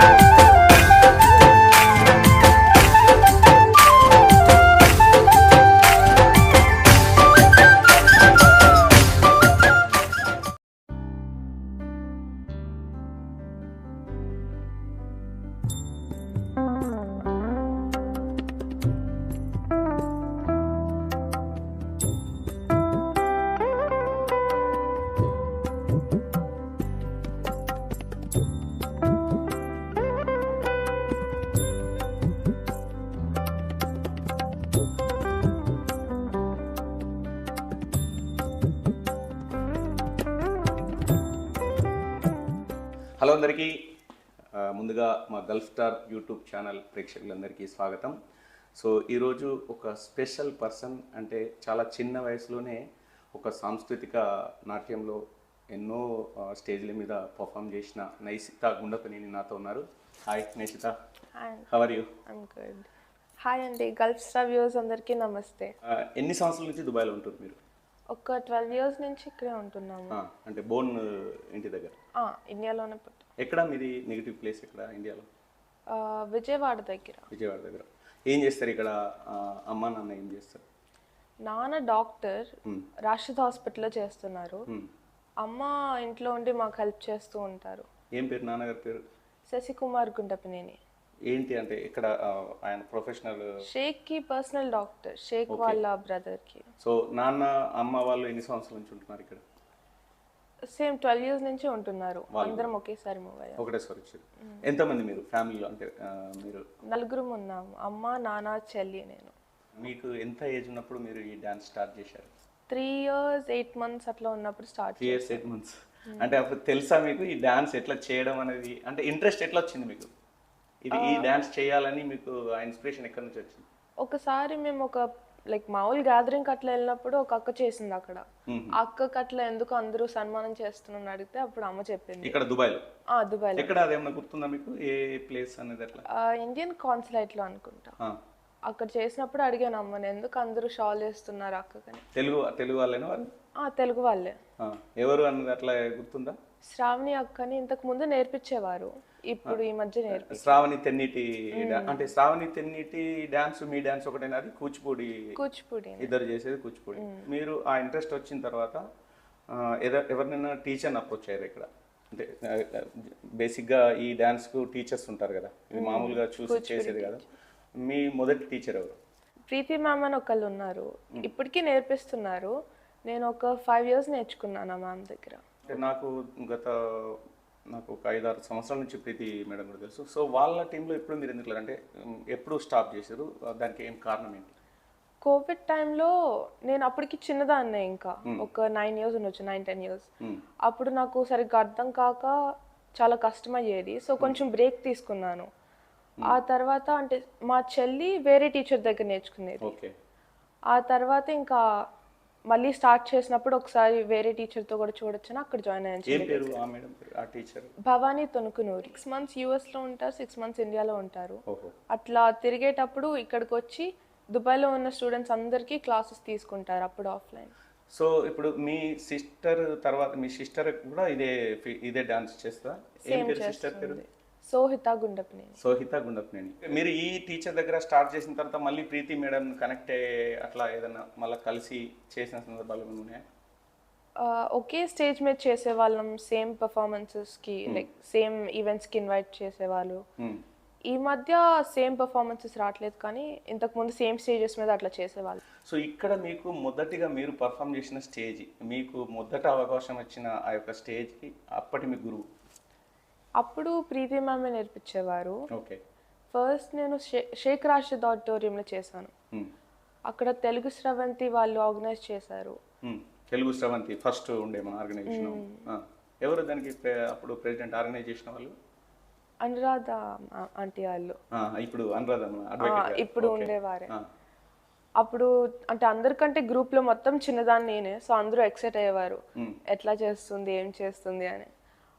Bye. Hello అందరికీ. ముందుగా మా గల్ఫ్ స్టార్ యూట్యూబ్ ఛానల్ ప్రేక్షకులందరికీ స్వాగతం. సో ఈరోజు ఒక స్పెషల్ పర్సన్ అంటే చాలా చిన్న వయసులోనే ఒక సాంస్కృతిక నాట్యంలో ఎన్నో స్టేజ్ల మీద పర్ఫామ్ చేసిన నైసిత గుండపనేని నాతో ఉన్నారు. Hi Naisitha how are you hi అండి గల్ఫ్ స్టార్ వ్యూస్ అందరికీ నమస్తే. ఎన్ని సంవత్సరాల నుంచి దుబాయ్లో ఉంటుంది మీరు? ఒక ట్వెల్వ్ ఇయర్స్ నుంచి ఇక్కడే ఉంటున్నాము. అంటే బోన్ ఇంటి దగ్గర? ఆ, ఇండియాలోనే పుట్టాం. ఎక్కడ మీది నెగిటివ్ ప్లేస్ ఎక్కడ ఇండియాలో? ఆ, విజయవాడ దగ్గర. విజయవాడ దగ్గర. ఏం చేస్తారు ఇక్కడ? అమ్మ నాన్న ఏం చేస్తారు? నాన్న డాక్టర్ రాషిద్ హాస్పిటల్లో చేస్తున్నారు. అమ్మ ఇంట్లో ఉండి మాకు హెల్ప్ చేస్తూ ఉంటారు. ఏం పేరు? నాన్నగారి పేరు? శశికుమార్ గుండపనేని. ఏంటి అంటే ఇక్కడ ఆయన ప్రొఫెషనల్ షేక్కి పర్సనల్ డాక్టర్ షేక్ వాళ్ళ బ్రదర్కి సో నాన్న అమ్మ వాళ్ళు ఎన్ని సంవత్సరాల నుంచి ఉంటున్నారు ఇక్కడ? సేమ్ ట్వెల్వ్ ఇయర్స్ నుంచి ఉంటున్నారు. అందరం ఒకేసారి మూవ్ అయ్యాం. ఒకటేసారి వచ్చారు ఎంతమంది మీరు ఫ్యామిలీలో అంటే మీరు నలుగురం ఉన్నాము అమ్మ నాన్న చెల్లి నేను. మీకు ఎంత ఏజ్ ఉన్నప్పుడు మీరు ఈ డాన్స్ స్టార్ట్ చేశారు? త్రీ ఇయర్స్ ఎయిట్ మంత్స్ అట్లా ఉన్నప్పుడు start three years eight months అంటే అప్పుడు తెలుసా మీకు ఈ డాన్స్ ఎట్లా చేయడం అనేది? అంటే ఇంట్రెస్ట్ ఎట్లా వచ్చింది మీకు? ఇది ఈ డాన్స్ చేయాలని మీకు ఆ ఇన్స్పిరేషన్ ఎక్కడి నుంచి వచ్చింది? ఒకసారి మేము ఒక లైక్ మామూలు గ్యాదరింగ్ అట్లా వెళ్ళినప్పుడు ఒక అక్క చేసింది అక్కడ. ఆ అక్కకి అట్లా ఎందుకు అందరూ సన్మానం చేస్తున్నాను అడిగితే అప్పుడు అమ్మ చెప్పింది. ఇక్కడ దుబాయ్లో? ఆ దుబాయ్ ఎక్కడ? అదేమన్నా గుర్తుందా మీకు? ఏ ప్లేస్ అనేది ఎట్లా ఇండియన్ కాన్సులేట్లో అనుకుంటా. అక్కడ చేసినప్పుడు అడిగాను అమ్మని ఎందుకు అందరూ షాల్ వేస్తున్నారు అక్కకని? తెలుగు తెలుగు వాళ్ళేనా వారు ఆ తెలుగు వాళ్ళే. ఎవరు అన్నది అట్లా గుర్తుందా? శ్రావణి అక్కని ఇంతకు ముందు నేర్పించేవారు. ఇప్పుడు ఈ మధ్య శ్రావణి తెన్నిటి అంటే శ్రావణి తెన్నిటి డాన్స్ మీ డాన్స్ ఒకటేనా అది కూచిపూడి కూచిపూడి ఇద్దరు చేసేది కూచిపూడి. మీరు ఆ ఇంట్రెస్ట్ వచ్చిన తర్వాత ఎవరినైనా టీచర్ని అప్రోచ్ అయ్యారు ఇక్కడ? అంటే బేసిక్గా ఈ డాన్స్కు టీచర్స్ ఉంటారు కదా? ఇది మామూలుగా చూసి చేసేది కదా. మీ మొదటి టీచర్ ఎవరు? ప్రీతి మ్యామ్ అని ఒకళ్ళు ఉన్నారు. ఇప్పటికీ నేర్పిస్తున్నారు. నేను ఒక ఫైవ్ ఇయర్స్ నేర్చుకున్నాను ఆ మ్యామ్ దగ్గర. నాకు గత నాకు ఒక ఐదారు సంవత్సరాల నుంచి ప్రీతి మేడం కూడా తెలుసు. సో వాళ్ళ టీంలో ఎప్పుడు మీరు ఎందుకు? అంటే ఎప్పుడు స్టాప్ చేశారు? దానికి ఏం కారణం ఏంటి? కోవిడ్ టైంలో నేను అప్పటికి చిన్నదాన్నే ఇంకా. ఒక నైన్ ఇయర్స్ ఉండొచ్చు నైన్ టెన్ ఇయర్స్. అప్పుడు నాకు సరిగ్గా అర్థం కాక చాలా కష్టమయ్యేది. సో కొంచెం బ్రేక్ తీసుకున్నాను. ఆ తర్వాత అంటే మా చెల్లి వేరే టీచర్ దగ్గర నేర్చుకునేది. ఓకే. ఆ తర్వాత ఇంకా మళ్ళీ స్టార్ట్ చేసినప్పుడు ఒకసారి వేరే టీచర్తో కూడా చూడొచ్చని అక్కడ జాయిన్ అయ్యాను. Teacher Bhavani Tonukunuri. Six months యూఎస్లో ఉంటారు సిక్స్ మంత్స్ ఇండియాలో ఉంటారు. అట్లా తిరిగేటప్పుడు ఇక్కడికి వచ్చి దుబాయ్లో ఉన్న స్టూడెంట్స్ అందరికీ క్లాసెస్ తీసుకుంటారు అప్పుడు ఆఫ్లైన్ సో ఇప్పుడు మీ సిస్టర్ తర్వాత మీ సిస్టర్ కూడా ఇదే ఇదే డాన్స్ చేస్తా ఏం పేరు సిస్టర్ పేరు? సోహిత గుండపనేని. సోహిత గుండప్నేని. మీరు ఈ టీచర్ దగ్గర స్టార్ట్ చేసిన తర్వాత మళ్ళీ ప్రీతి మేడం కనెక్ట్ అయ్యే అట్లా ఏదైనా మళ్ళీ కలిసి చేసిన సందర్భాలు ఉన్నాయా? ఒకే స్టేజ్ మీద చేసేవాళ్ళం సేమ్ పర్ఫార్మెన్సెస్కి లైక్ సేమ్ ఈవెంట్స్కి ఇన్వైట్ చేసేవాళ్ళు. Hmm. ఈ మధ్య సేమ్ పర్ఫార్మెన్సెస్ రావట్లేదు కానీ ఇంతకు ముందు సేమ్ స్టేజెస్ మీద అట్లా చేసేవాళ్ళు. సో ఇక్కడ మీకు మొదటిగా మీరు పర్ఫామ్ చేసిన స్టేజ్ మీకు మొదట అవకాశం వచ్చిన ఆ యొక్క స్టేజ్కి అప్పటి మీ గురువు. అప్పుడు ప్రీతి మ్యామే నేర్పించేవారు. ఓకే. ఫస్ట్ నేను షేక్ రాషిద్ ఆడిటోరియంలో చేశాను. అక్కడ తెలుగు స్రవంతి వాళ్ళు ఆర్గనైజ్ చేశారు. తెలుగు స్రవంతి ఫస్ట్ ఉండే మన ఆర్గనైజేషన్ ఎవరు దానికి అప్పుడు ప్రెసిడెంట్ ఆర్గనైజ్ చేసిన వాళ్ళు? అనురాధ ఆంటీ వాళ్ళు. ఇప్పుడు అనురాధ ఇప్పుడు ఉండేవారే. అప్పుడు అంటే అందరికంటే గ్రూప్లో మొత్తం చిన్నదాన్ని నేనే సో అందరూ ఎక్సైట్ అయ్యేవారు. ఎట్లా చేస్తుంది ఏం చేస్తుంది అని.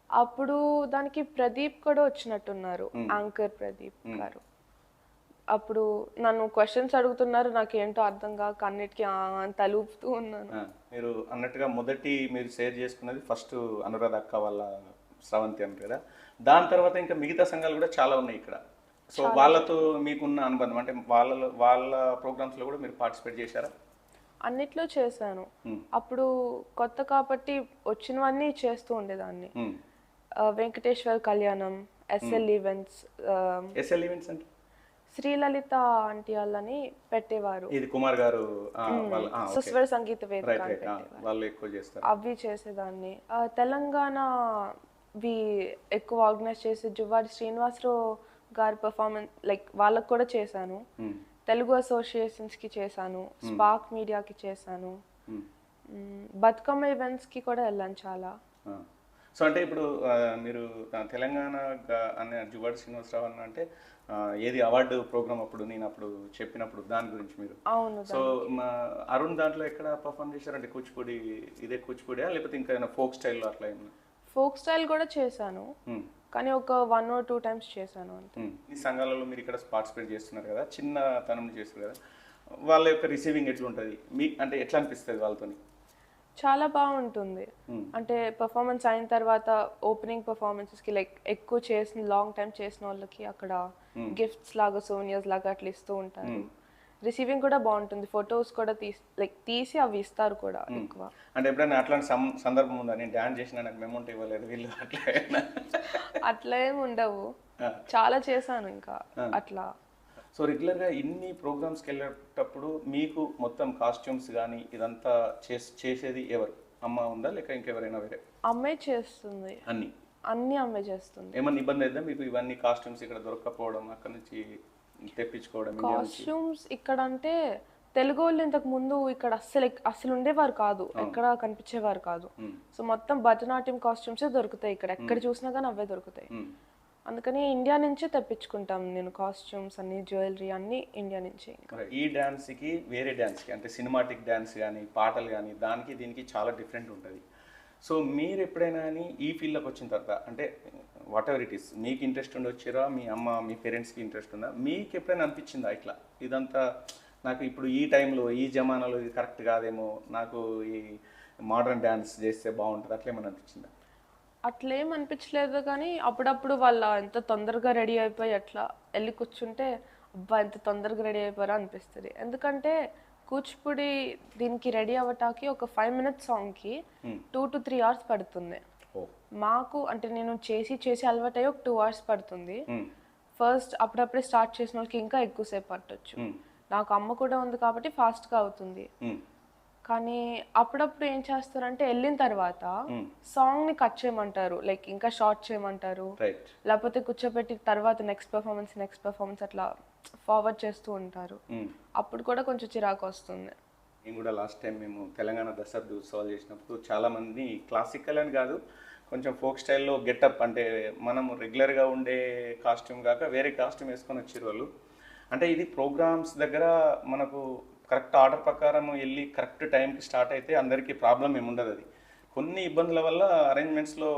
అప్పుడు దానికి ప్రదీప్ కూడా వచ్చినట్టున్నారు యాంకర్ ప్రదీప్ గారు. అప్పుడు నన్ను క్వశ్చన్స్ అడుగుతున్నారు నాకు ఏంటో అర్థం కాక అన్నిటికీ తలుపుతూ ఉన్నాను. మీరు అన్నట్టుగా మొదటి మీరు షేర్ చేసుకున్నది ఫస్ట్ అనురాధ అక్క వాళ్ళ స్రవంతి అన్నారు కదా. దాని తర్వాత ఇంకా మిగతా సంఘాలు కూడా చాలా ఉన్నాయి ఇక్కడ. సో వాళ్ళతో మీకున్న అనుబంధం అంటే వాళ్ళ వాళ్ళ ప్రోగ్రామ్స్లో కూడా మీరు పార్టిసిపేట్ చేశారా? అన్నిట్లో చేశాను. అప్పుడు కొత్త కాబట్టి వచ్చినవన్నీ చేస్తూ ఉండేదాన్ని. వెంకటేశ్వర్ కళ్యాణం ఎస్ఎల్ ఈవెంట్స్ ఎస్ఎల్ ఈవెంట్స్ అంటే? శ్రీలలిత ఆంటీ వాళ్ళని పెట్టేవారు. ఇది కుమార్ గారు ఓకే. సుస్వర సంగీత వేదిక వాళ్ళు ఎక్కువ చేస్తారు. అవి చేసేదాన్ని. తెలంగాణ వి ఎక్కువ ఆర్గనైజ్ చేసే జువ్వాడి శ్రీనివాసరావు గారి పర్ఫార్మెన్స్ లైక్ వాళ్ళకు కూడా చేశాను. Hmm. తెలుగు అసోసియేషన్స్కి చేశాను స్పార్క్ మీడియాకి చేశాను. Hmm. బతుకమ్మ ఈవెంట్స్కి కూడా వెళ్ళాను చాలా. సో అంటే ఇప్పుడు మీరు తెలంగాణ అనే జువాడి శ్రీనివాసరావు అన్న అంటే ఏది అవార్డు ప్రోగ్రామ్ అప్పుడు నేను అప్పుడు చెప్పినప్పుడు దాని గురించి మీరు? అవును సో మా అరుణ్ దాంట్లో ఎక్కడ పర్ఫామ్ చేశారంటే కూచిపూడి ఇదే కూచిపూడియా లేకపోతే ఇంకా ఏమైనా ఫోక్ స్టైల్లో అట్లా ఏమన్నా ఫోక్ స్టైల్ కూడా చేశాను. కానీ ఒక వన్ ఆర్ టూ టైమ్స్ చేశాను అంతే. Hmm. ఈ సంఘాలలో మీరు ఇక్కడ పార్టిసిపేట్ చేస్తున్నారు కదా చిన్న తనం చేస్తారు కదా వాళ్ళ యొక్క రిసీవింగ్ ఎట్లా ఉంటుంది మీ అంటే ఎట్లా అనిపిస్తుంది వాళ్ళతోని? చాలా బాగుంటుంది. అంటే పర్ఫార్మెన్స్ అయిన తర్వాత ఓపెనింగ్ పర్ఫార్మెన్సెస్కి లైక్ ఎక్కువ చేసిన లాంగ్ టైం చేసిన వాళ్ళకి అక్కడ గిఫ్ట్స్ లాగా సోనియర్స్ లాగా అట్లా ఇస్తూ ఉంటారు. రిసీవింగ్ కూడా బాగుంటుంది. ఫొటోస్ కూడా తీసి లైక్ తీసి అవి ఇస్తారు కూడా ఎక్కువ. అంటే ఎప్పుడైనా అట్లాంటి సందర్భం ఉందా? నేను డ్యాన్స్ చేసిన నాకు మెమౌంట్ ఇవ్వలేదు. వీళ్ళు అట్లా? అట్లా ఏమి ఉండవు. చాలా చేశాను ఇంకా అట్లా. సో రెగ్యులర్గా ఇన్ని ప్రోగ్రామ్స్కి వెళ్ళేటప్పుడు మీకు మొత్తం కాస్ట్యూమ్స్ కానీ ఇదంతా చేస్ చేసేది ఎవరు? అమ్మ ఉందా లేక ఇంకెవరైనా వేరే? అమ్మాయి చేస్తుంది. అన్ని? అన్ని అమ్మాయి చేస్తుంది. ఏమన్నా ఇబ్బంది అయితే మీకు ఇవన్నీ కాస్ట్యూమ్స్ ఇక్కడ దొరకకపోవడం అక్కడ నుంచి తెప్పించుకోవడం కాస్ట్యూమ్స్ ఇక్కడ అంటే తెలుగు వాళ్ళు ఇంతకు ముందు ఇక్కడ అస్సలు అస్సలు ఉండేవారు కాదు. ఎక్కడ కనిపించేవారు కాదు. సో మొత్తం భరతనాట్యం కాస్ట్యూమ్సే దొరుకుతాయి ఇక్కడ. ఎక్కడ చూసినా కానీ అవే దొరుకుతాయి. అందుకని ఇండియా నుంచే తెప్పించుకుంటాం నేను కాస్ట్యూమ్స్ అన్ని జ్యువెలరీ అన్ని ఇండియా నుంచే ఇంకా. ఈ డ్యాన్స్కి వేరే డ్యాన్స్కి అంటే సినిమాటిక్ డ్యాన్స్ కానీ పాటలు కానీ దానికి దీనికి చాలా డిఫరెంట్ ఉంటుంది. సో మీరు ఎప్పుడైనా కానీ ఈ ఫీల్డ్లోకి వచ్చిన తర్వాత అంటే వాట్ ఎవర్ ఇట్ ఈస్ మీకు ఇంట్రెస్ట్ ఉండి వచ్చారా మీ అమ్మ మీ పేరెంట్స్కి ఇంట్రెస్ట్ ఉందా? మీకు ఎప్పుడైనా అనిపించిందా ఇట్లా? ఇదంతా నాకు ఇప్పుడు ఈ టైంలో ఈ జమానాలో ఇది కరెక్ట్ కాదేమో నాకు ఈ మోడర్న్ డ్యాన్స్ చేస్తే బాగుంటుంది అట్లా ఏమైనా అనిపించిందా? అట్లేం అనిపించలేదు కానీ అప్పుడప్పుడు వాళ్ళ ఎంత తొందరగా రెడీ అయిపోయి అట్లా వెళ్ళి కూర్చుంటే అబ్బా ఎంత తొందరగా రెడీ అయిపోయారా? అనిపిస్తుంది. ఎందుకంటే కూచిపూడి దీనికి రెడీ అవ్వటానికి ఒక ఫైవ్ మినిట్స్ సాంగ్కి టూ టు త్రీ అవర్స్ పడుతుంది. మాకు అంటే నేను చేసి చేసి అలవాటయ్యి ఒక టూ అవర్స్ పడుతుంది. ఫస్ట్ అప్పుడప్పుడే స్టార్ట్ చేసిన వాళ్ళకి ఇంకా ఎక్కువసేపు పట్టొచ్చు. నాకు అమ్మ కూడా ఉంది కాబట్టి ఫాస్ట్గా అవుతుంది. కానీ అప్పుడప్పుడు ఏం చేస్తారంటే వెళ్ళిన తర్వాత. సాంగ్ని కట్ చేయమంటారు. లైక్ ఇంకా షార్ట్ చేయమంటారు. లేకపోతే కూర్చోబెట్టి తర్వాత నెక్స్ట్ పర్ఫార్మెన్స్ నెక్స్ట్ పర్ఫార్మెన్స్ అట్లా ఫార్వర్డ్ చేస్తూ ఉంటారు. అప్పుడు కూడా కొంచెం చిరాకు వస్తుంది. నేను కూడా లాస్ట్ టైం మేము తెలంగాణ దశాబ్ది ఉత్సవాలు చేసినప్పుడు చాలా మంది క్లాసికల్ అని కాదు కొంచెం ఫోక్ స్టైల్లో గెటప్ అంటే మనం రెగ్యులర్గా ఉండే కాస్ట్యూమ్ కాక వేరే కాస్ట్యూమ్ వేసుకొని వచ్చారు వాళ్ళు అంటే ఇది ప్రోగ్రామ్స్ దగ్గర మనకు కరెక్ట్ ఆర్డర్ ప్రకారం వెళ్ళి కరెక్ట్ టైంకి స్టార్ట్ అయితే అందరికీ ప్రాబ్లం ఏముండదు అది. కొన్ని ఇబ్బందుల వల్ల అరేంజ్మెంట్స్లో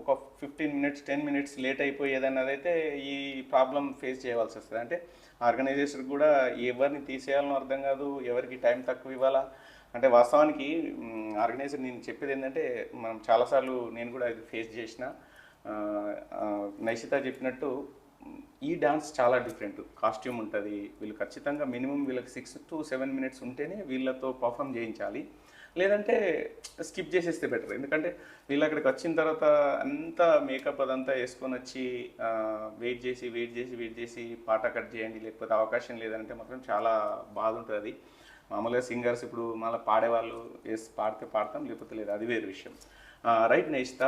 ఒక fifteen minutes ten minutes late అయిపోయేదన్నది అయితే ఈ ప్రాబ్లం ఫేస్ చేయవలసి వస్తుంది. అంటే ఆర్గనైజేషన్ కూడా ఎవరిని తీసేయాలనో అర్థం కాదు ఎవరికి టైం తక్కువ ఇవ్వాలా? అంటే వాస్తవానికి ఆర్గనైజర్ నేను చెప్పేది ఏంటంటే మనం చాలాసార్లు నేను కూడా ఇది ఫేస్ చేసిన నైషిత చెప్పినట్టు ఈ డాన్స్ చాలా డిఫరెంట్. కాస్ట్యూమ్ ఉంటుంది. వీళ్ళు ఖచ్చితంగా మినిమం వీళ్ళకి సిక్స్ టు సెవెన్ మినిట్స్ ఉంటేనే వీళ్ళతో పర్ఫామ్ చేయించాలి. లేదంటే స్కిప్ చేసేస్తే బెటర్ ఎందుకంటే వీళ్ళు అక్కడికి వచ్చిన తర్వాత అంతా మేకప్ అదంతా వేసుకొని వచ్చి వెయిట్ చేసి వెయిట్ చేసి వెయిట్ చేసి పాట కట్ చేయండి లేకపోతే అవకాశం లేదంటే మాత్రం చాలా బాధ ఉంటుంది. అది మామూలుగా సింగర్స్ ఇప్పుడు మళ్ళీ పాడేవాళ్ళు వేసి పాడితే పాడతాం లేకపోతే లేదు అది వేరే విషయం. రైట్ నేయిస్త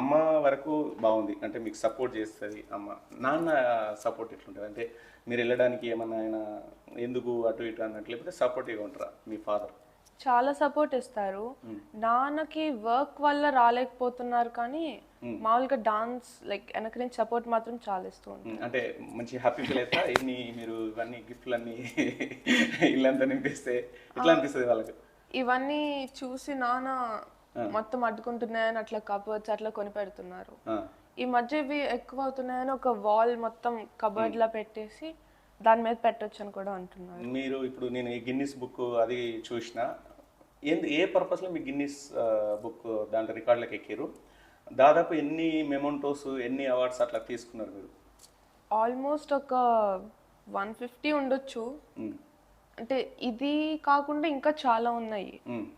అమ్మ వరకు బాగుంది. అంటే మీకు సపోర్ట్ చేస్తుంది అమ్మ. నాన్న సపోర్ట్ ఎట్లుంటుంది? అంటే మీరు వెళ్ళడానికి ఏమన్నా ఆయన ఎందుకు అటు ఇటు అన్నట్టు లేకపోతే సపోర్టివ్గా ఉంటారా మీ ఫాదర్ చాలా సపోర్ట్ ఇస్తారు. నాన్నకి వర్క్ వల్ల రాలేకపోతున్నారు కానీ మామూలుగా డాన్స్ లైక్ వెనక నుంచి సపోర్ట్ మాత్రం చాలా ఇస్తూ ఉంటారు. అంటే మంచి హ్యాపీ ఫీల్ అవుతా ఇన్ని మీరు ఇవన్నీ గిఫ్ట్లు అన్ని ఇల్లంతా నింపిస్తే ఎట్లా అనిపిస్తుంది వాళ్ళకి? ఇవన్నీ చూసి నాన్న మొత్తం అడ్డుకుంటున్నాయని అట్లా కబర్డ్స్ అట్లా కొని పెడుతున్నారు ఈ మధ్య ఇవి ఎక్కువ అవుతున్నాయని ఒక వాల్ మొత్తం కబర్డ్ లా పెట్టేసి దాని మీద పెట్టొచ్చు అని కూడా అంటున్నారు. మీరు ఇప్పుడు నేను ఈ గిన్నిస్ బుక్ అది చూసిన ఏ పర్పస్లో మీ గిన్నిస్ బుక్ దాంట్లో రికార్డులకు ఎక్కారు దాదాపు ఎన్ని మెమోంటోస్ ఎన్ని అవార్డ్స్ అట్లా తీసుకున్నారు మీరు? ఆల్మోస్ట్ ఒక వన్ ఫిఫ్టీ ఉండొచ్చు. అంటే ఇది కాకుండా ఇంకా చాలా ఉన్నాయి.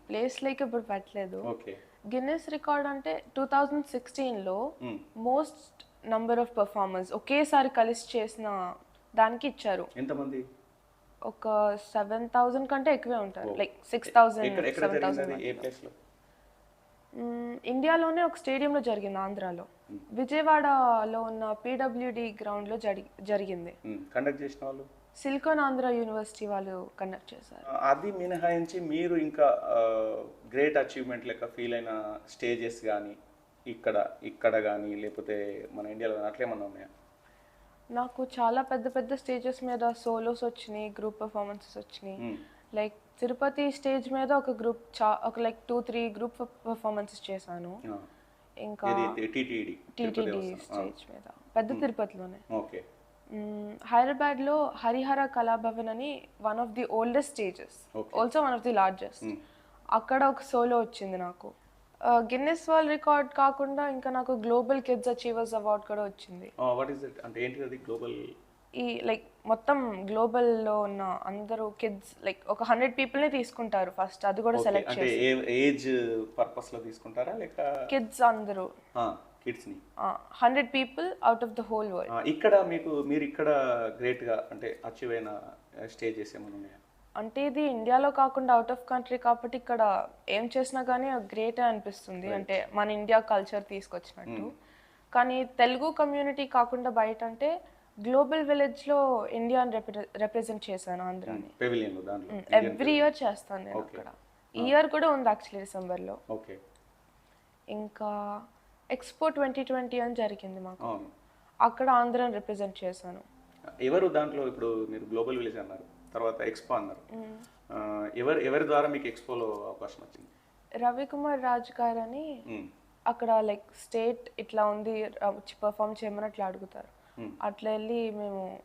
ప్లేస్ లైక్ ఇప్పుడు పెట్టలేదు. గిన్నెస్ రికార్డ్ అంటే టూ థౌజండ్ సిక్స్టీన్లో. మోస్ట్ నంబర్ ఆఫ్ పర్ఫార్మర్స్ ఒకేసారి కలిసి చేసిన దానికి ఇచ్చారు. ఎంతమంది? ఒక సెవెన్ థౌజండ్ కంటే ఎక్కువే ఉంటారు. Like six thousand seven thousand ఇండియాలోనే ఒక స్టేడియంలో జరిగింది ఆంధ్రాలో. విజయవాడలో ఉన్న పీడబ్ల్యూడి గ్రౌండ్లో జరి జరిగింది. కండక్ట్ చేసిన వాళ్ళు? సిలికాన్ ఆంధ్ర యూనివర్సిటీ వాళ్ళు కండక్ట్ చేశారు. అది మినహాయించి మీరు ఇంకా గ్రేట్ అచీవ్మెంట్ లెక్క ఫీల్ అయిన స్టేజెస్ కానీ ఇక్కడ ఇక్కడ కానీ లేకపోతే మన ఇండియాలో కానీ అట్లేమన్నా ఉన్నాయా? నాకు చాలా పెద్ద పెద్ద స్టేజెస్ మీద సోలోస్ వచ్చినాయి గ్రూప్ పర్ఫార్మెన్సెస్ వచ్చినాయి. లైక్ తిరుపతి స్టేజ్ మీద ఒక గ్రూప్ చా ఒక like two three group performances చేశాను. ఇంకా టీటీడీ టీటీడీ స్టేజ్ మీద పెద్ద తిరుపతిలోనే. ఓకే. హైదరాబాద్లో హరిహర కళాభవన్ అని one of the oldest stages. Also one of the largest అక్కడ ఒక సోలో వచ్చింది నాకు. గిన్నెస్ వరల్డ్ రికార్డ్ కాకుండా ఇంకా నాకు గ్లోబల్ కిడ్స్ అచీవర్స్ అవార్డ్ కూడా వచ్చింది. వాట్ ఈస్ ఇట్ అంటే ఏంటి అది? గ్లోబల్ ఈ లైక్ మొత్తం గ్లోబల్లో ఉన్న అందరూ కిడ్స్ లైక్ ఒక హండ్రెడ్ పీపుల్ని తీసుకుంటారు ఫస్ట్ అది కూడా సెలెక్ట్ అంటే ఏజ్ పర్పస్లో తీసుకుంటారా? లేక కిడ్స్ అందరూ. కిడ్స్ని hundred people out of the whole world ఇక్కడ మీకు మీరు ఇక్కడ గ్రేట్గా అంటే అచీవ్ అయిన స్టేజెస్ ఏమైనా ఉన్నాయా? అంటే ఇది ఇండియాలో కాకుండా అవుట్ ఆఫ్ కంట్రీ కాబట్టి ఇక్కడ ఏం చేసినా కానీ గ్రేట్ అనిపిస్తుంది. అంటే మన ఇండియా కల్చర్ తీసుకొచ్చినట్టు. కానీ తెలుగు కమ్యూనిటీ కాకుండా బయట అంటే గ్లోబల్ విలేజ్లో ఇండియాని రిప్రజెంట్ చేశాను ఆంధ్రాని. లో ఎవ్రీ ఇయర్ చేస్తాను నేను అక్కడ. ఇయర్ కూడా ఉంది యాక్చువల్లీ డిసెంబర్లో ఓకే ఇంకా ఎక్స్పో ట్వంటీ ట్వంటీ అని జరిగింది మాకు. అవును. అక్కడ ఆంధ్రాని రిప్రజెంట్ చేశాను. ఎవరు దాంట్లో ఇప్పుడు మీరు గ్లోబల్ విలేజ్ అన్నారు తర్వాత ఎక్స్పో అన్నారు. ఆ, ఎవరు ఎవరి ద్వారా మీకు ఎక్స్పోలో అవకాశం వచ్చింది? రవికుమార్ రాజ్ గారు అని. అక్కడ లైక్ స్టేట్ ఇట్లా ఉంది రా- వచ్చి పర్ఫామ్ చేయమని అట్లా అడుగుతారు. అట్లా వెళ్ళి మేము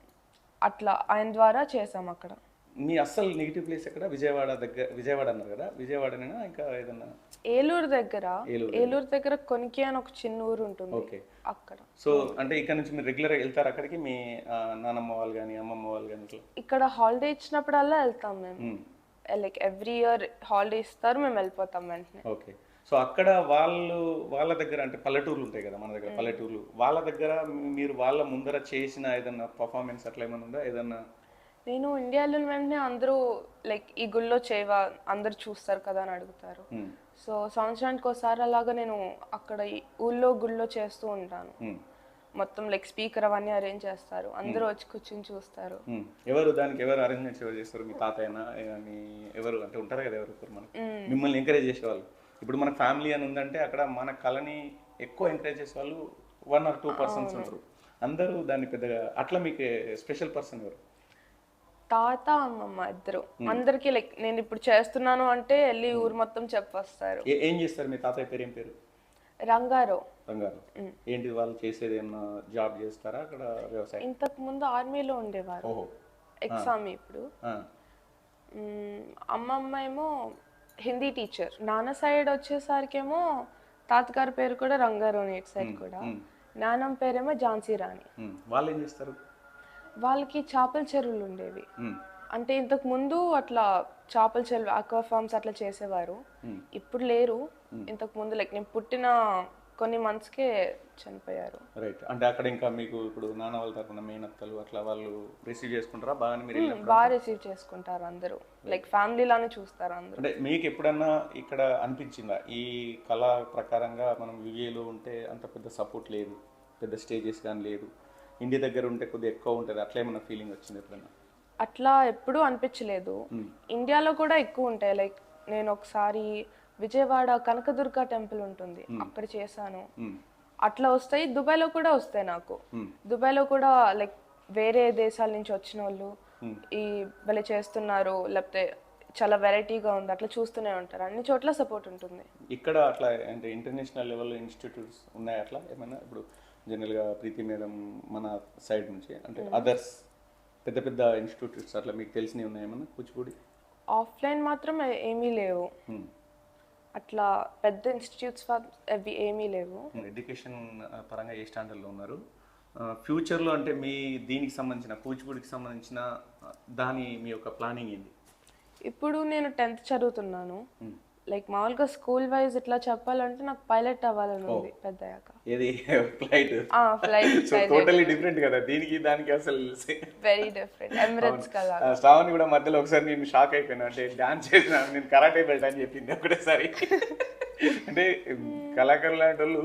అట్లా ఆయన ద్వారా చేసాం అక్కడ. మీ అస్సలు నెగిటివ్ ప్లేస్ ఎక్కడ? విజయవాడ దగ్గర విజయవాడ అన్నారు కదా? విజయవాడనేనా? ఇంకా ఏదన్నా? ఏలూరు దగ్గర. ఏలూరు దగ్గర. కొనికి అని ఒక చిన్న ఊరు ఉంటుంది. ఓకే. అక్కడ. సో అంటే ఇక్కడ నుంచి మీరు రెగ్యులర్ వెళ్తారు అక్కడికి? మీ నానమ్మ వాళ్ళు కానీ అమ్మమ్మ వాళ్ళు కానీ ఇక్కడ హాలిడే ఇచ్చినప్పుడల్లా వెళ్తాం మేము. మ్మ్. లైక్ ఎవ్రీ ఇయర్ హాలిడే ఇస్తారు మేము వెళ్ళిపోతాం వెంటనే. ఓకే. సో అక్కడ వాళ్ళు వాళ్ళ దగ్గర అంటే పల్లెటూర్లు ఉంటాయి కదా మన దగ్గర పల్లెటూర్లు. వాళ్ళ దగ్గర మీరు వాళ్ళ ముందర చేసిన ఏదన్నా పర్ఫార్మెన్స్ అట్లా ఏమైనా ఉందా? ఏదన్నా నేను ఇండియాలో వెంటనే అందరూ లైక్ ఈ గుళ్ళో చేయవా అందరూ చూస్తారు కదా అని అడుగుతారు. మ్మ్. సో సంవత్సరానికి ఒకసారి అలాగా నేను అక్కడ ఊళ్ళో గుళ్ళో చేస్తూ ఉంటాను. మ్మ్. మొత్తం లైక్ స్పీకర్ అవన్నీ అరేంజ్ చేస్తారు. అందరూ వచ్చి కూర్చొని చూస్తారు. ఎవరు దానికి ఎవరు అరేంజ్మెంట్స్ ఎవరు చేస్తారు? మీ తాతయ్యనా మీ ఎవరు అంటే ఉంటారు కదా ఎవరు మనకి? మిమ్మల్ని ఎంకరేజ్ చేసేవాళ్ళు. ఇప్పుడు మన ఫ్యామిలీ అని ఉందంటే అక్కడ మన కళని ఎక్కువ ఎంకరేజ్ చేసే వాళ్ళు వన్ ఆర్ టూ పర్సన్స్ ఉంటారు అందరూ దాన్ని పెద్దగా అట్లా మీకు స్పెషల్ పర్సన్ ఎవరు? తాత అమ్మమ్మ ఇద్దరు. అందరికి లైక్ నేను ఇప్పుడు చేస్తున్నాను అంటే వెళ్ళి ఊరు మొత్తం చెప్పొస్తారు. ఏ- ఏం చేస్తారు? మీ తాతయ్య పేరు ఏం పేరు? రంగారావు. బంగారు ఏంటి వాళ్ళు చేసేది ఏమన్నా జాబ్ చేస్తారా అక్కడ వ్యవసాయం? ఇంతకు ముందు ఆర్మీలో ఉండేవారు. ఓహో. ఎగ్జామ్ ఇప్పుడు. ఆ. మ్మ్, అమ్మమ్మ ఏమో హిందీ టీచర్. నాన్న సైడ్ వచ్చేసరికేమో తాతగారి పేరు కూడా రంగారావు ఇటు సైడ్ కూడా. నాన్నమ్మ పేరేమో ఝాన్సీ రాణి. వాళ్ళు ఏం చేస్తారు? వాళ్ళకి చేపల చెరువులు ఉండేవి. అంటే ఇంతకు ముందు అట్లా చేపల చెరువు అక్వా ఫార్మ్స్ అట్లా చేసేవారు. ఇప్పుడు లేరు. ఇంతకు ముందు లైక్ నేను పుట్టిన కొన్ని మంత్స్కే చనిపోయారు. రైట్ అంటే అక్కడ ఇంకా మీకు ఇప్పుడు నాన్న వాళ్ళ తరపున మేనత్తలు అట్లా వాళ్ళు రిసీవ్ చేసుకుంటారా? బాగానే మీరు బాగా రిసీవ్ చేసుకుంటారు అందరూ. లైక్ ఫ్యామిలీ లానే చూస్తారు అందరూ. అంటే మీకు ఎప్పుడన్నా ఇక్కడ అనిపించిందా? ఈ కళ ప్రకారంగా మనం వివేలో ఉంటే అంత పెద్ద సపోర్ట్ లేదు. పెద్ద స్టేజెస్ కానీ లేదు. ఇంటి దగ్గర ఉంటే కొద్దిగా ఎక్కువ ఉంటుంది. అట్లా ఏమన్నా ఫీలింగ్ వచ్చింది ఎప్పుడన్నా? అట్లా ఎప్పుడూ అనిపించలేదు. ఇండియాలో కూడా ఎక్కువ ఉంటాయి. లైక్ నేను ఒకసారి విజయవాడ కనకదుర్గ టెంపుల్ ఉంటుంది. అక్కడ చేశాను. అట్లా వస్తాయి. దుబాయ్లో కూడా వస్తాయి నాకు. దుబాయ్లో కూడా లైక్ వేరే దేశాల నుంచి వచ్చిన వాళ్ళు ఈ భలే చేస్తున్నారు. లేకపోతే చాలా వెరైటీగా ఉంది. అట్లా చూస్తూనే ఉంటారు. అన్ని చోట్ల సపోర్ట్ ఉంటుంది. ఇక్కడ అట్లా అంటే ఇంటర్నేషనల్ లెవెల్లో ఇన్స్టిట్యూట్స్ ఉన్నాయి అట్లా? ఏమైనా ఇప్పుడు జనరల్గా ప్రీతి మేడం మన సైడ్ నుంచి అంటే అదర్స్ పెద్ద పెద్ద ఇన్స్టిట్యూట్స్ అట్లా మీకు తెలిసినవి ఉన్నాయి ఏమన్నా? కూచిపూడి? ఆఫ్లైన్ మాత్రం ఏమీ లేవు. మ్మ్. అట్లా పెద్ద ఇన్స్టిట్యూట్స్ అవి ఏమీ లేవు. ఎడ్యుకేషన్ పరంగా ఏ స్టాండర్డ్లో ఉన్నారు? ఫ్యూచర్లో అంటే మీ దీనికి సంబంధించిన కూచిపూడికి సంబంధించిన దాని మీ యొక్క ప్లానింగ్ ఏంది ఇప్పుడు నేను టెన్త్ చదువుతున్నాను. లైక్ మామూలుగా స్కూల్ వైజ్ ఇట్లా చెప్పాలంటే నాకు పైలట్ అవ్వాలని ఉంది పెద్దయ్యాక. ఏది? Flight flight so totally different కదా. దీనికి దానికి అసలు వెరీ డిఫరెంట్ ఎమిరేట్స్ కదా. ఆ, శ్రావణి కూడా మధ్యలో ఒకసారి నేను షాక్ అయిపోయాను. అంటే డాన్స్ చేసిన నేను కరాటే బెల్ట్ అని చెప్పింది ఒకటేసారి. అంటే కళాకారులు లాంటి వాళ్ళు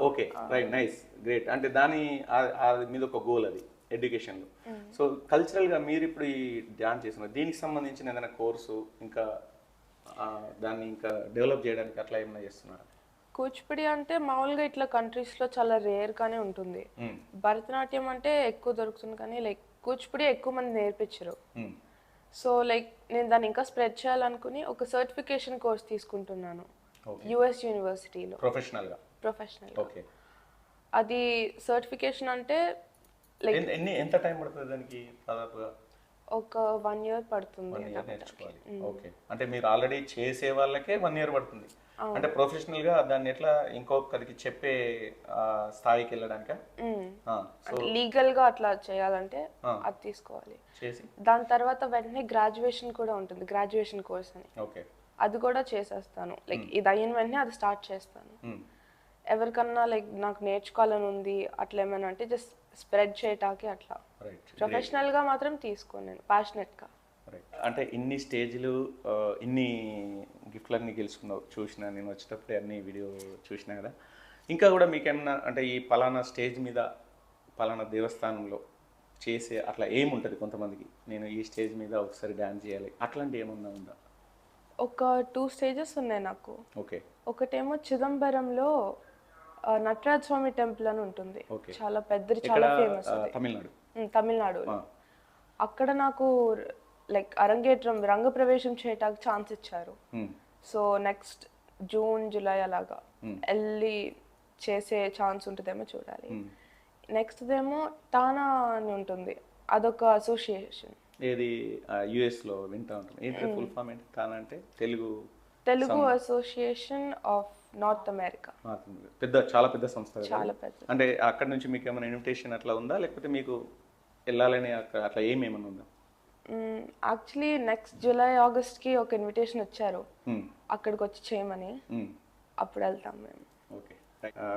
ఓకే రైట్ నైస్ గ్రేట్ అంటే దాని ఆ- ఆ మీద ఒక గోల్ అది ఎడ్యుకేషన్లో సో కల్చరల్గా మీరు ఇప్పుడు ఈ డాన్స్ చేస్తున్నారు. దీనికి సంబంధించిన ఏదైనా కోర్సు ఇంకా ఆ, దాన్ని ఇంకా డెవలప్ చేయడానికి అట్లా ఏమైనా చేస్తున్నారా? కూచిపూడి అంటే మామూలుగా ఇట్లా countries లో చాలా రేర్ గానే ఉంటుంది. భరతనాట్యం అంటే ఎక్కువ దొరుకుతుంది కానీ లైక్ కూచిపూడి ఎక్కువ మంది నేర్పించరు. సో లైక్ నేను దాన్ని ఇంకా స్ప్రెడ్ చేయాలనుకుని ఒక సర్టిఫికేషన్ కోర్స్ తీసుకుంటున్నాను. యుఎస్ యూనివర్సిటీలో ప్రొఫెషనల్గా ప్రొఫెషనల్ ఓకే. అది సర్టిఫికేషన్ అంటే లైక్ ఎన్ని- ఎన్ని ఎంత టైం పడుతుంది దానికి దాదాపుగా? ఒక వన్ ఇయర్ పడుతుంది వన్ ఇయర్ నేర్చుకోవాలి. ఓకే అంటే మీరు ఆల్రెడీ చేసే వాళ్ళకే వన్ ఇయర్ పడుతుంది. అంటే ప్రొఫెషనల్గా దాన్ని ఎట్లా ఇంకొకరికి చెప్పే స్థాయికి వెళ్ళడానిక? సో లీగల్గా అట్లా చేయాలంటే అది తీసుకోవాలి. చేసి? దాని తర్వాత వెంటనే గ్రాడ్యుయేషన్ కూడా ఉంటుంది గ్రాడ్యుయేషన్ కోర్స్ అని. ఓకే అది కూడా చేసేస్తాను. లైక్ ఇది అయిన వెంటనే అది స్టార్ట్ చేస్తాను. ఎవరికన్నా లైక్ నాకు నేర్చుకోవాలని ఉంది అట్లా ఏమైనా అంటే జస్ట్ స్ప్రెడ్ చేయటానికి అట్లా. రైట్ ప్రొఫెషనల్గా మాత్రం తీసుకోను నేను passionate గా రైట్ అంటే ఇన్ని స్టేజ్లు ఇన్ని గిఫ్ట్లన్నీ గెలుచుకున్నావు చూసిన నేను వచ్చేటప్పుడే అన్ని వీడియో చూసినా కదా. ఇంకా కూడా మీకేమన్నా అంటే ఈ పలానా స్టేజ్ మీద పలానా దేవస్థానంలో చేసే అట్లా ఏముంటుంది కొంతమందికి? నేను ఈ స్టేజ్ మీద ఒకసారి డ్యాన్స్ చేయాలి అట్లాంటి ఏమన్నా ఉందా? ఒక టూ స్టేజెస్ ఉన్నాయి నాకు. ఓకే. ఒకటేమో చిదంబరంలో నటరాజ స్వామి టెంపుల్ అని ఉంటుంది. చాలా పెద్దది ఇక్కడ చాలా ఫేమస్ తమిళనాడు. తమిళనాడు. అక్కడ నాకు లైక్ అరంగేట్రం రంగప్రవేశం చేయటానికి ఛాన్స్ ఇచ్చారు. సో నెక్స్ట్ జూన్ జూలై అలాగా వెళ్ళి చేసే ఛాన్స్ ఉంటుందేమో చూడాలి. నెక్స్ట్ ఏమో టానా అని ఉంటుంది. అదొక అసోసియేషన్ ఏది? యుఎస్లో వింటా ఉంటాం. ఏంటి ఫుల్ ఫామ్ ఏంటి? తాను అంటే Telugu Telugu association of North America. పెద్ద చాలా పెద్ద సంస్థ. చాలా పెద్ద. అంటే అక్కడ నుంచి మీకు ఏమైనా ఇన్విటేషన్ అట్లా ఉందా? లేకపోతే మీకు వెళ్ళాలని అక్కడ అట్లా ఏమేమైనా ఉందా? యాక్చువల్లీ నెక్స్ట్ జూలై ఆగస్ట్కి ఒక ఇన్విటేషన్ వచ్చారు. అక్కడికి వచ్చి చేయమని. అప్పుడు వెళ్తాం మేము. ఓకే.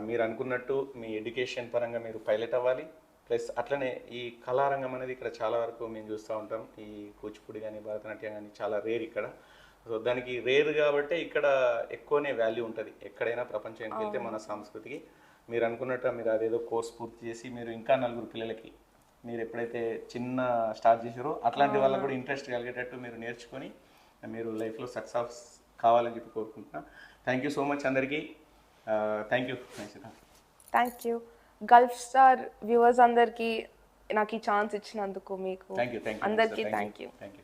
మీరు అనుకున్నట్టు మీ ఎడ్యుకేషన్ పరంగా మీరు పైలట్ అవ్వాలి. ప్లస్ అట్లనే ఈ కళారంగం అనేది ఇక్కడ చాలా వరకు మేము చూస్తూ ఉంటాం. ఈ కూచిపూడి కానీ భరతనాట్యం కానీ చాలా రేర్ ఇక్కడ. సో దానికి రేర్ కాబట్టి ఇక్కడ ఎక్కువనే వాల్యూ ఉంటుంది. ఎక్కడైనా ప్రపంచానికి వెళ్తే మన సంస్కృతికి. మీరు అనుకున్నట్టు మీరు అదేదో కోర్స్ పూర్తి చేసి మీరు ఇంకా నలుగురు పిల్లలకి మీరు ఎప్పుడైతే చిన్న స్టార్ట్ చేసారో అట్లాంటి వాళ్ళకు కూడా ఇంట్రెస్ట్ కలిగేటట్టు మీరు నేర్చుకొని మీరు లైఫ్లో సక్సెస్ కావాలని చెప్పి కోరుకుంటున్నా. థ్యాంక్ యూ సో మచ్ అందరికీ. Thank you thank you Gulf Star viewers అందరికీ నాకు ఈ ఛాన్స్ ఇచ్చినందుకు మీకు అందరికీ థ్యాంక్ యూ థ్యాంక్ యూ